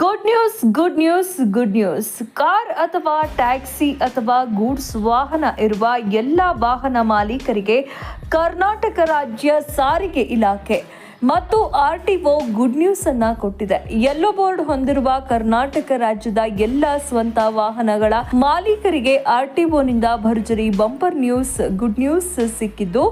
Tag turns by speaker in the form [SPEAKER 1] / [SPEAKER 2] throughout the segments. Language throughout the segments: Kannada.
[SPEAKER 1] Good news good news good news car ಅಥವಾ ಟ್ಯಾಕ್ಸಿ ಅಥವಾ ಗೂಡ್ಸ್ ವಾಹನ ಇರುವ ಎಲ್ಲ ವಾಹನ ಮಾಲೀಕರಿಗೆ ಕರ್ನಾಟಕ ರಾಜ್ಯ ಸಾರಿಗೆ ಇಲಾಖೆ ಮತ್ತು ಆರ್ ಟಿಒ ಗುಡ್ ನ್ಯೂಸ್ ಅನ್ನ ಕೊಟ್ಟಿದೆ. ಯೆಲ್ಲೋ ಬೋರ್ಡ್ ಹೊಂದಿರುವ ಕರ್ನಾಟಕ ರಾಜ್ಯದ ಎಲ್ಲ ಸ್ವಂತ ವಾಹನಗಳ ಮಾಲೀಕರಿಗೆ ಆರ್ನಿಂದ ಭರ್ಜರಿ ಬಂಪರ್ ನ್ಯೂಸ್, ಗುಡ್ ನ್ಯೂಸ್ ಸಿಕ್ಕಿದ್ದು.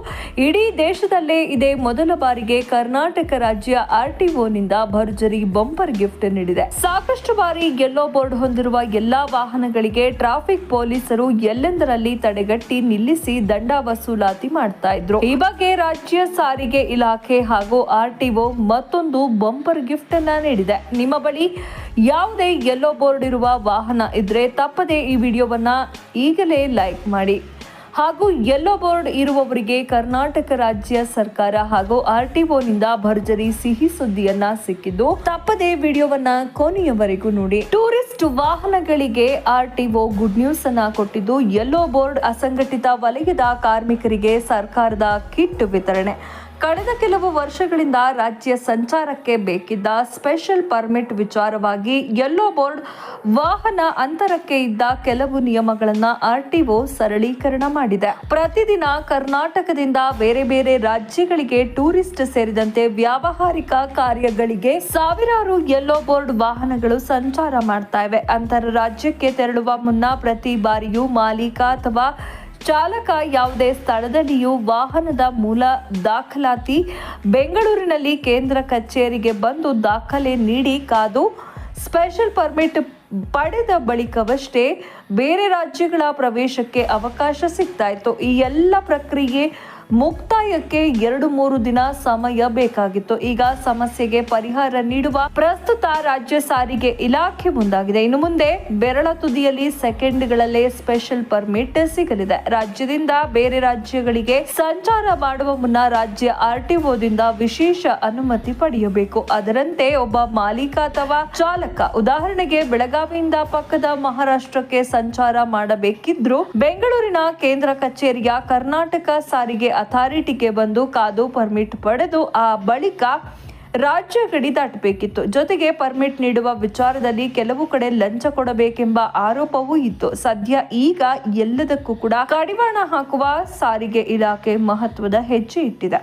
[SPEAKER 1] ಇಡೀ ದೇಶದಲ್ಲೇ ಇದೇ ಮೊದಲ ಬಾರಿಗೆ ಕರ್ನಾಟಕ ರಾಜ್ಯ ಆರ್ನಿಂದ ಭರ್ಜರಿ ಬಂಪರ್ ಗಿಫ್ಟ್ ನೀಡಿದೆ. ಸಾಕಷ್ಟು ಬಾರಿ ಯೆಲ್ಲೋ ಬೋರ್ಡ್ ಹೊಂದಿರುವ ಎಲ್ಲಾ ವಾಹನಗಳಿಗೆ ಟ್ರಾಫಿಕ್ ಪೊಲೀಸರು ಎಲ್ಲೆಂದರಲ್ಲಿ ತಡೆಗಟ್ಟಿ ನಿಲ್ಲಿಸಿ ದಂಡ ವಸೂಲಾತಿ ಮಾಡ್ತಾ ಇದ್ರು. ಈ ಬಗ್ಗೆ ರಾಜ್ಯ ಸಾರಿಗೆ ಇಲಾಖೆ ಹಾಗೂ ಆರ್ಟಿಒ ಮತ್ತೊಂದು ಬಂಪರ್ ಗಿಫ್ಟ್ ಅನ್ನ ನೀಡಿದೆ. ನಿಮ್ಮ ಬಳಿ ಯಾವುದೇ ಯೆಲ್ಲೋ ಬೋರ್ಡ್ ಇರುವ ವಾಹನ ಇದ್ರೆ ತಪ್ಪದೆ ಈ ವಿಡಿಯೋವನ್ನ ಈಗಲೇ ಲೈಕ್ ಮಾಡಿ. ಹಾಗೂ ಯೆಲ್ಲೋ ಬೋರ್ಡ್ ಇರುವವರಿಗೆ ಕರ್ನಾಟಕ ರಾಜ್ಯ ಸರ್ಕಾರ ಹಾಗೂ ಆರ್ ಟಿ ಆರ್ಟಿಒನಿಂದ ಭರ್ಜರಿ ಸಿಹಿ ಸುದ್ದಿಯನ್ನ ಸಿಕ್ಕಿದ್ದು ತಪ್ಪದೆ ವಿಡಿಯೋವನ್ನ ಕೊನೆಯವರೆಗೂ ನೋಡಿ. ಟೂರಿಸ್ಟ್ ವಾಹನಗಳಿಗೆ ಆರ್ ಟಿ ಗುಡ್ ನ್ಯೂಸ್ ಅನ್ನ ಕೊಟ್ಟಿದ್ದು ಯೆಲ್ಲೋ ಬೋರ್ಡ್ ಅಸಂಘಟಿತ ವಲಯದ ಕಾರ್ಮಿಕರಿಗೆ ಸರ್ಕಾರದ ಕಿಟ್ ವಿತರಣೆ. ಕಳೆದ ಕೆಲವು ವರ್ಷಗಳಿಂದ ರಾಜ್ಯ ಸಂಚಾರಕ್ಕೆ ಬೇಕಿದ್ದ ಸ್ಪೆಷಲ್ ಪರ್ಮಿಟ್ ವಿಚಾರವಾಗಿ ಯೆಲ್ಲೋ ಬೋರ್ಡ್ ವಾಹನ ಅಂತರಕ್ಕೆ ಇದ್ದ ಕೆಲವು ನಿಯಮಗಳನ್ನ ಆರ್ಟಿಒ ಸರಳೀಕರಣ ಮಾಡಿದೆ. ಪ್ರತಿದಿನ ಕರ್ನಾಟಕದಿಂದ ಬೇರೆ ಬೇರೆ ರಾಜ್ಯಗಳಿಗೆ ಟೂರಿಸ್ಟ್ ಸೇರಿದಂತೆ ವ್ಯಾವಹಾರಿಕ ಕಾರ್ಯಗಳಿಗೆ ಸಾವಿರಾರು ಯೆಲ್ಲೋ ಬೋರ್ಡ್ ವಾಹನಗಳು ಸಂಚಾರ ಮಾಡ್ತಾ ಇವೆ. ಅಂತರ ರಾಜ್ಯಕ್ಕೆ ತೆರಳುವ ಮುನ್ನ ಪ್ರತಿ ಬಾರಿಯೂ ಮಾಲೀಕ ಅಥವಾ ಚಾಲಕ ಯಾವುದೇ ಸ್ಥಳದಲ್ಲಿಯೂ ವಾಹನದ ಮೂಲ ದಾಖಲಾತಿ ಬೆಂಗಳೂರಿನಲ್ಲಿ ಕೇಂದ್ರ ಕಚೇರಿಗೆ ಬಂದು ದಾಖಲೆ ನೀಡಿ ಕಾದು ಸ್ಪೆಷಲ್ ಪರ್ಮಿಟ್ ಪಡೆದ ಬಳಿಕವಷ್ಟೇ ಬೇರೆ ರಾಜ್ಯಗಳ ಪ್ರವೇಶಕ್ಕೆ ಅವಕಾಶ ಸಿಗ್ತಾ ಇತ್ತು. ಈ ಎಲ್ಲ ಪ್ರಕ್ರಿಯೆ ಮುಕ್ತಾಯಕ್ಕೆ ಎರಡು ಮೂರು ದಿನ ಸಮಯ ಬೇಕಾಗಿತ್ತು. ಈಗ ಸಮಸ್ಯೆಗೆ ಪರಿಹಾರ ನೀಡುವ ಪ್ರಸ್ತುತ ರಾಜ್ಯ ಸಾರಿಗೆ ಇಲಾಖೆ ಮುಂದಾಗಿದೆ. ಇನ್ನು ಮುಂದೆ ಬೆರಳ ತುದಿಯಲ್ಲಿ ಸೆಕೆಂಡ್ಗಳಲ್ಲೇ ಸ್ಪೆಷಲ್ ಪರ್ಮಿಟ್ ಸಿಗಲಿದೆ. ರಾಜ್ಯದಿಂದ ಬೇರೆ ರಾಜ್ಯಗಳಿಗೆ ಸಂಚಾರ ಮಾಡುವ ಮುನ್ನ ರಾಜ್ಯ ಆರ್ಟಿಒದಿಂದ ವಿಶೇಷ ಅನುಮತಿ ಪಡೆಯಬೇಕು. ಅದರಂತೆ ಒಬ್ಬ ಮಾಲೀಕ ಅಥವಾ ಚಾಲಕ ಉದಾಹರಣೆಗೆ ಬೆಳಗಾವಿಯಿಂದ ಪಕ್ಕದ ಮಹಾರಾಷ್ಟ್ರಕ್ಕೆ ಸಂಚಾರ ಮಾಡಬೇಕಿದ್ರು ಬೆಂಗಳೂರಿನ ಕೇಂದ್ರ ಕಚೇರಿಯ ಕರ್ನಾಟಕ ಸಾರಿಗೆ ಅಥಾರಿಟಿಗೆ ಬಂದು ಕಾದು ಪರ್ಮಿಟ್ ಪಡೆದು ಆ ಬಳಿಕ ರಾಜ್ಯ ಗಡಿ ದಾಟಬೇಕಿತ್ತು. ಜೊತೆಗೆ ಪರ್ಮಿಟ್ ನೀಡುವ ವಿಚಾರದಲ್ಲಿ ಕೆಲವು ಕಡೆ ಲಂಚ ಕೊಡಬೇಕೆಂಬ ಆರೋಪವೂ ಇತ್ತು. ಸದ್ಯ ಈಗ ಎಲ್ಲದಕ್ಕೂ ಕೂಡ ಕಡಿವಾಣ ಹಾಕುವ ಸಾರಿಗೆ ಇಲಾಖೆ ಮಹತ್ವದ ಹೆಜ್ಜೆ ಇಟ್ಟಿದೆ.